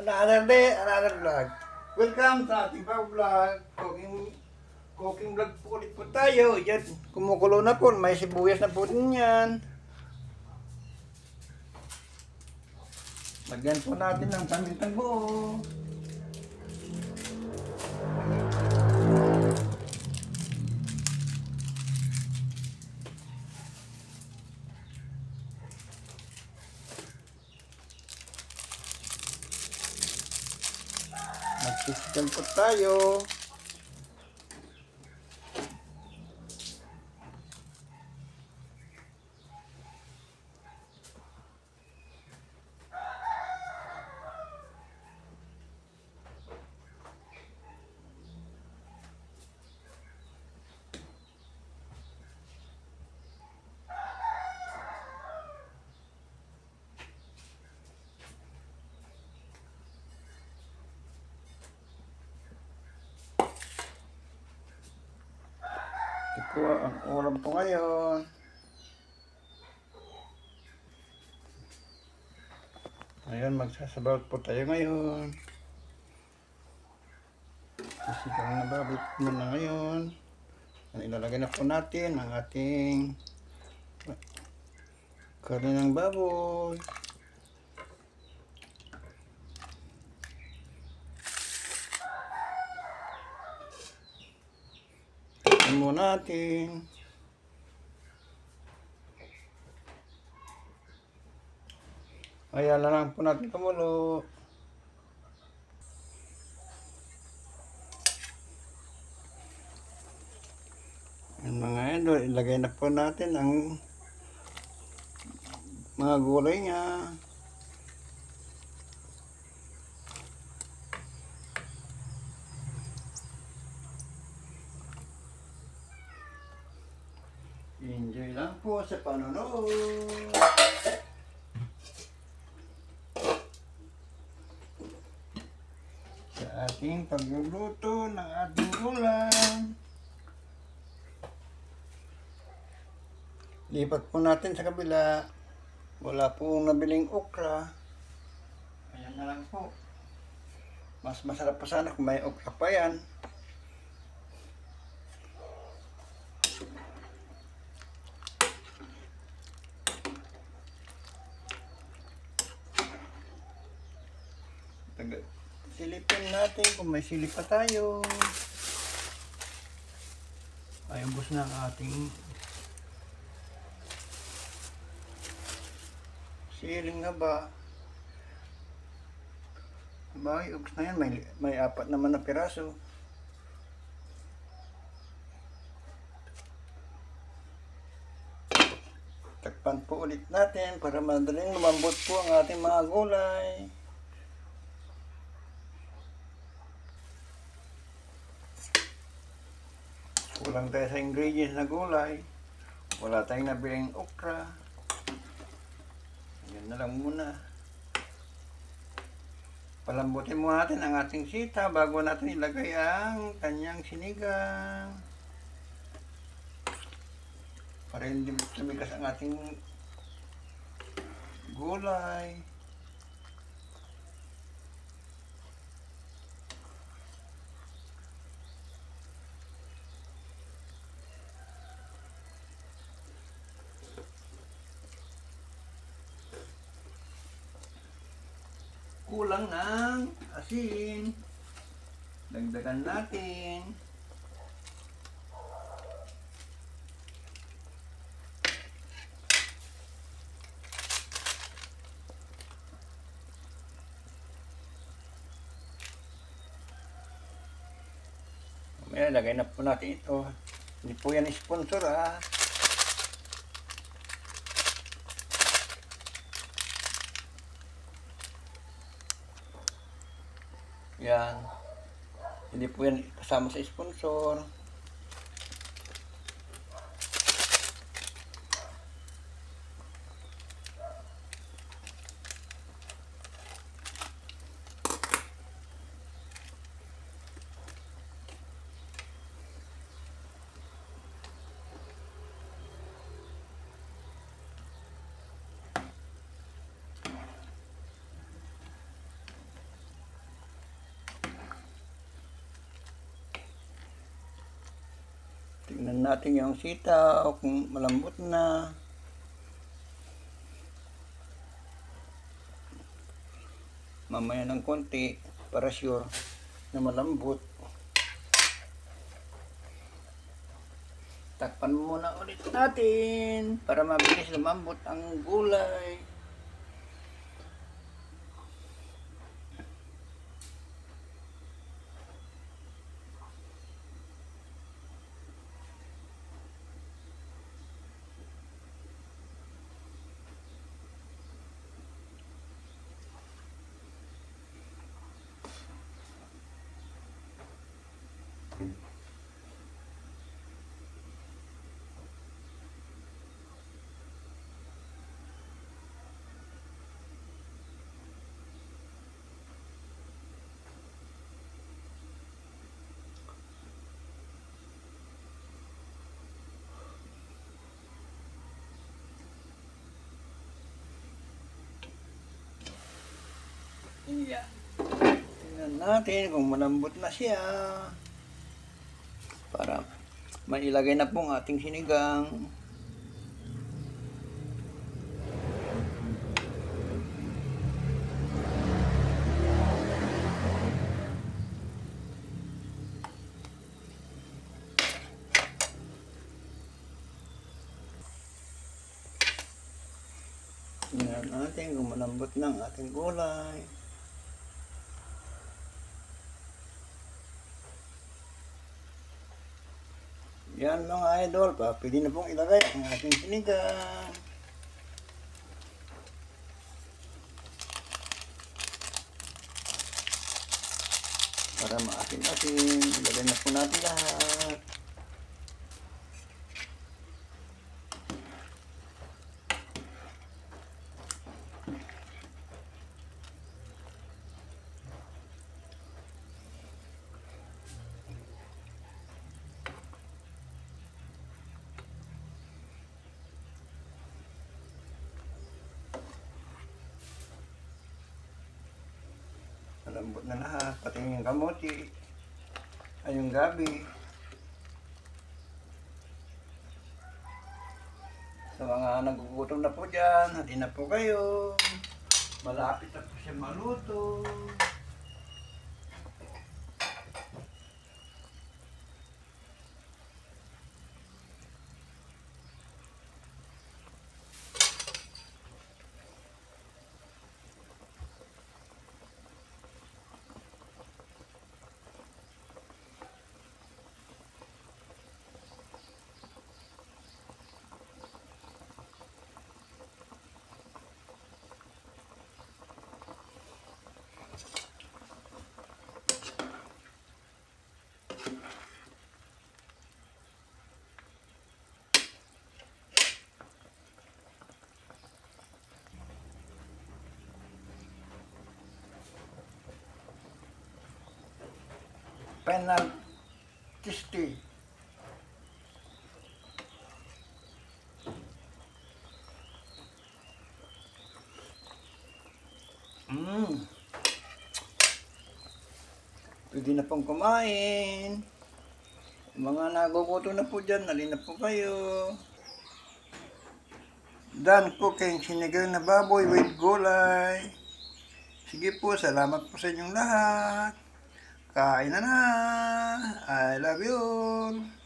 Another day, another vlog. Welcome sa ating pang vlog. Cooking, cooking vlog po ulit po tayo. Yan, kumukulo na po. May sibuyas na po din yan. Lagyan po natin ng pamintang buo. Po tayo. Po ang ulam po ngayon. Ngayon, magsasabaw po tayo ngayon. Sisigang na baboy po muna ngayon. Ilalagay na po natin ang ating karne ng baboy. Natin. Ayan na lang po natin kumulo. Ang mga idol, ilagay na po natin ang mga gulay niya. Enjoy lang po sa panonood. Sa ating pagluluto ng ating ulam. Lipat po natin sa kabila. Wala pong nabiling okra. Ayan na lang po. Mas masarap pa sana kung may okra pa yan. Silipin natin kung may silip pa tayo. Ay, ubos na ang ating siling nga ba? Ba, yung ubos na yan. May, may apat naman na piraso. Takpan po ulit natin para madaling lumambot po ang ating mga gulay. Kulang tayo sa ingredients na gulay. Wala tayong nabiling okra. Yan na lang muna. Palambutin mo natin ang ating sita bago natin ilagay ang kanyang sinigang. Para hindi tumigas ang ating gulay. Kulang ng asin. Dagdagan natin. Mamaya lagay na po natin ito. Hindi po yan sponsor ah. Yan. Hindi po yan kasama sa sponsor. Tingnan natin yung sitaw kung malambot na. Mamaya ng konti para sure na malambot. Takpan muna ulit natin para mabilis lumambot ang gulay. Yeah. Tingnan natin kung malambot na siya. Para mailagay na pong ating sinigang. Tingnan natin kung malambot ang ating gulay. Yan mga idol, pa, pwede na pong ilagay ang ating sinigang. Para maasin-asin, ilagay na po natin lahat. Malambot na lahat, pati yung kamote, ay yung gabi. Sa mga nagugutom na po dyan, hati na po kayo. Malapit na po siya maluto. Penal Tisti. Mm. Pwede na pong kumain. Mga nagugutom na po dyan, nalina po kayo. Done cooking sinigang na baboy with gulay. Sige po, salamat po sa inyong lahat. Kain na na. I love you.